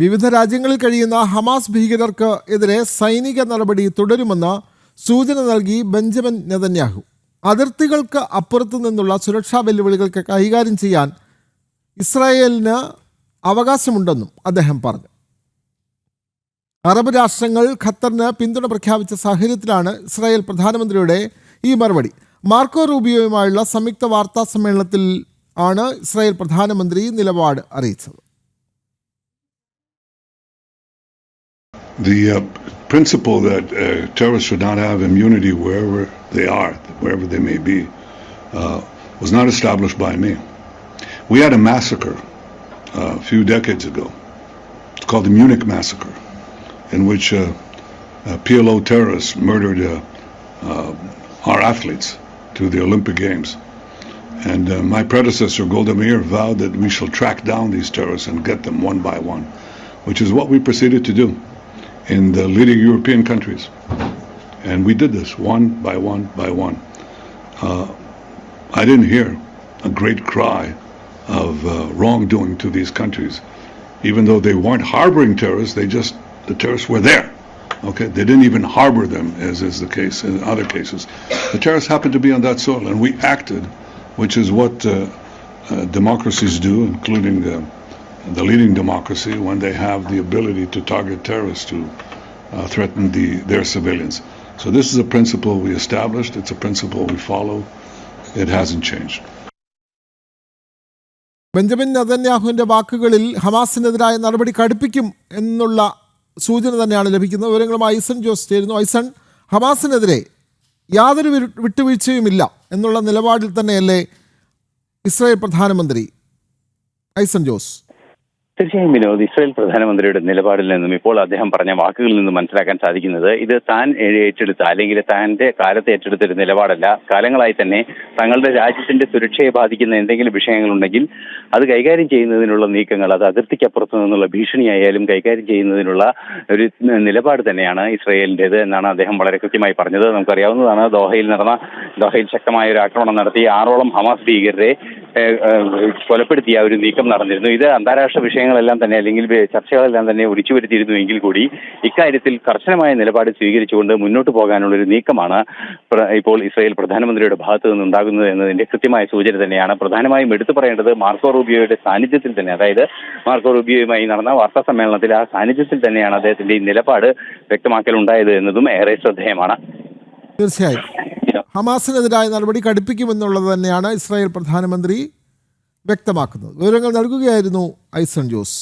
വിവിധ രാജ്യങ്ങളിൽ കഴിയുന്ന ഹമാസ് ഭീകരർക്ക് എതിരെ സൈനിക നടപടി തുടരുമെന്ന് സൂചന നൽകി ബെഞ്ചമിൻ നെതന്യാഹു. അതിർത്തികൾക്ക് അപ്പുറത്തു നിന്നുള്ള സുരക്ഷാ വെല്ലുവിളികൾക്ക് കൈകാര്യം ചെയ്യാൻ ഇസ്രായേലിന് അവകാശമുണ്ടെന്നും അദ്ദേഹം പറഞ്ഞു. അറബ് രാഷ്ട്രങ്ങൾ ഖത്തറിന് പിന്തുണ പ്രഖ്യാപിച്ച സാഹചര്യത്തിലാണ് ഇസ്രായേൽ പ്രധാനമന്ത്രിയുടെ ഈ മറുപടി. മാർക്കോ റൂബിയോയുമായുള്ള സംയുക്ത വാർത്താ സമ്മേളനത്തിൽ ആണ് ഇസ്രായേൽ പ്രധാനമന്ത്രി നിലപാട് അറിയിച്ചത്. The uh, principle that uh, terrorists should not have immunity wherever they are, wherever they may be, uh, was not established by me. We had a massacre uh, a few decades ago. It's called the Munich Massacre, in which uh, uh, PLO terrorists murdered our athletes to the Olympic Games. And my predecessor, Golda Meir, vowed that we shall track down these terrorists and get them one by one, which is what we proceeded to do in the leading European countries. And we did this one by one by one. Uh, I didn't hear a great cry of uh, wrongdoing to these countries. Even though they weren't harboring terrorists, they just, the terrorists were there. Okay, they didn't even harbor them, as is the case in other cases. The terrorists happened to be on that soil, and we acted, which is what uh, uh, democracies do, including uh, the leading democracy, when they have the ability to target terrorists to uh, threaten the, their civilians. So this is a principle we established. It's a principle we follow. It hasn't changed. Benjamin നദന്യാഹുവിന്റെ വാക്കുകളിൽ ഹമാസിനെതിരായ നടപടി കടുപ്പിക്കും എന്നുള്ള സൂചന തന്നെയാണ് ലഭിക്കുന്നത് വിവരങ്ങളുമായി ഐസൺ ജോസ് ചേരുന്നു ഐസൺ ഹമാസിനെതിരെ യാതൊരു വിട്ടുവീഴ്ചയുമില്ല എന്നുള്ള നിലപാടിൽ തന്നെയല്ലേ ഇസ്രായേൽ പ്രധാനമന്ത്രി ഐസൺ ജോസ് തീർച്ചയായും വിനോദ് ഇസ്രായേൽ പ്രധാനമന്ത്രിയുടെ നിലപാടിൽ നിന്നും ഇപ്പോൾ അദ്ദേഹം പറഞ്ഞ വാക്കുകളിൽ നിന്നും മനസ്സിലാക്കാൻ സാധിക്കുന്നത് ഇത് താൻ ഏറ്റെടുത്ത അല്ലെങ്കിൽ താന്റെ കാലത്ത് ഏറ്റെടുത്ത ഒരു നിലപാടല്ല. കാലങ്ങളായി തന്നെ തങ്ങളുടെ രാജ്യത്തിന്റെ സുരക്ഷയെ ബാധിക്കുന്ന എന്തെങ്കിലും വിഷയങ്ങളുണ്ടെങ്കിൽ അത് കൈകാര്യം ചെയ്യുന്നതിനുള്ള നീക്കങ്ങൾ അത് അതിർത്തിക്കപ്പുറത്തു നിന്നുള്ള ഭീഷണിയായാലും കൈകാര്യം ചെയ്യുന്നതിനുള്ള ഒരു നിലപാട് തന്നെയാണ് ഇസ്രായേലിന്റെത് എന്നാണ് അദ്ദേഹം വളരെ കൃത്യമായി പറഞ്ഞത്. നമുക്കറിയാവുന്നതാണ് ദോഹയിൽ നടന്ന ദോഹയിൽ ശക്തമായ ഒരു ആക്രമണം നടത്തി ആറോളം ഹമാസ് ഭീകരരെ കൊലപ്പെടുത്തിയ ഒരു നീക്കം നടന്നിരുന്നു. ഇത് അന്താരാഷ്ട്ര വിഷയങ്ങളെല്ലാം തന്നെ അല്ലെങ്കിൽ ചർച്ചകളെല്ലാം തന്നെ ഒഴിച്ചു വരുത്തിയിരുന്നു എങ്കിൽ കൂടി ഇക്കാര്യത്തിൽ കർശനമായ നിലപാട് സ്വീകരിച്ചുകൊണ്ട് മുന്നോട്ട് പോകാനുള്ള ഒരു നീക്കമാണ് ഇപ്പോൾ ഇസ്രായേൽ പ്രധാനമന്ത്രിയുടെ ഭാഗത്തു നിന്നുണ്ടാകുന്നത് എന്നതിന്റെ കൃത്യമായ സൂചന തന്നെയാണ്. പ്രധാനമായും എടുത്തു പറയേണ്ടത് മാർക്കോ റൂബിയോയുടെ സാന്നിധ്യത്തിൽ തന്നെ അതായത് മാർക്കോ റൂബിയോയുമായി നടന്ന വാർത്താ സമ്മേളനത്തിൽ ആ സാന്നിധ്യത്തിൽ തന്നെയാണ് അദ്ദേഹത്തിന്റെ ഈ നിലപാട് വ്യക്തമാക്കലുണ്ടായത് എന്നതും ഏറെ ശ്രദ്ധേയമാണ്. തീർച്ചയായും. ഹമാസിനെതിരായ നടപടി കടുപ്പിക്കുമെന്നുള്ളത് തന്നെയാണ് ഇസ്രായേൽ പ്രധാനമന്ത്രി വ്യക്തമാക്കുന്നത്. വിവരങ്ങൾ നൽകുകയായിരുന്നു ഐസൺ ജോസ്.